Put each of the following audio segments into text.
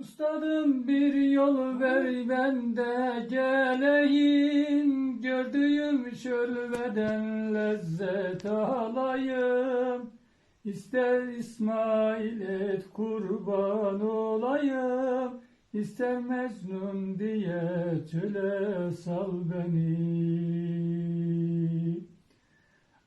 Ustadım bir yol ver ben de geleyim. Gördüğüm şölveden lezzet alayım. İster İsmail et kurban olayım. İster Mecnun diye çöle sal beni.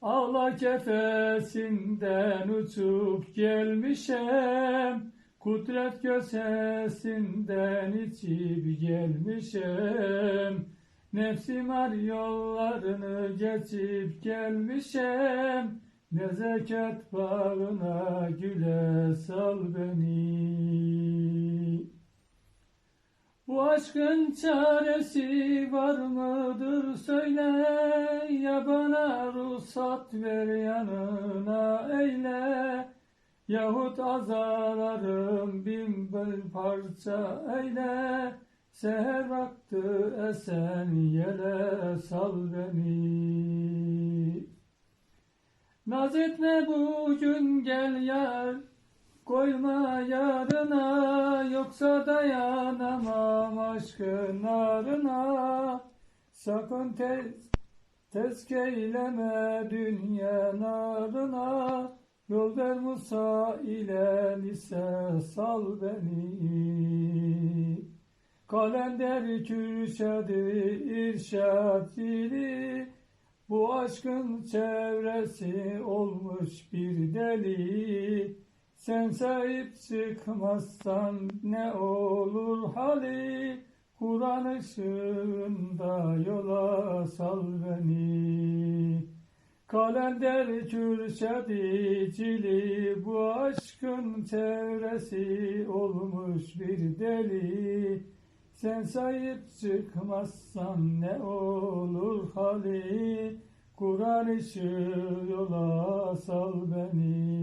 Ağla kefesinden uçup gelmişem Kudret gösesinden içip gelmişem Nefsim ar yollarını geçip gelmişem Nezaket bağına güle sal beni. Bu aşkın çaresi var mıdır söyle. Ya bana ruhsat ver yanına eyle Yahut azalarım bin bir parça eyle Seher vakti esen yele sal beni. Naz etme bugün gel yar Koyma yarına yoksa dayanamam aşkın narına. Sakın tez, tezkeyleme dünya narına Ver Musa ile ise sal beni. Kalender kürşadı irşad ili Bu aşkın çevresi olmuş bir deli. Sen sahip çıkmazsan ne olur hali? Kur'an ışığında yola sal beni Kalender kürşadi cili bu aşkın çevresi olmuş bir deli. Sen sahip çıkmazsan ne olur hali? Kur'an ışığı yola sal beni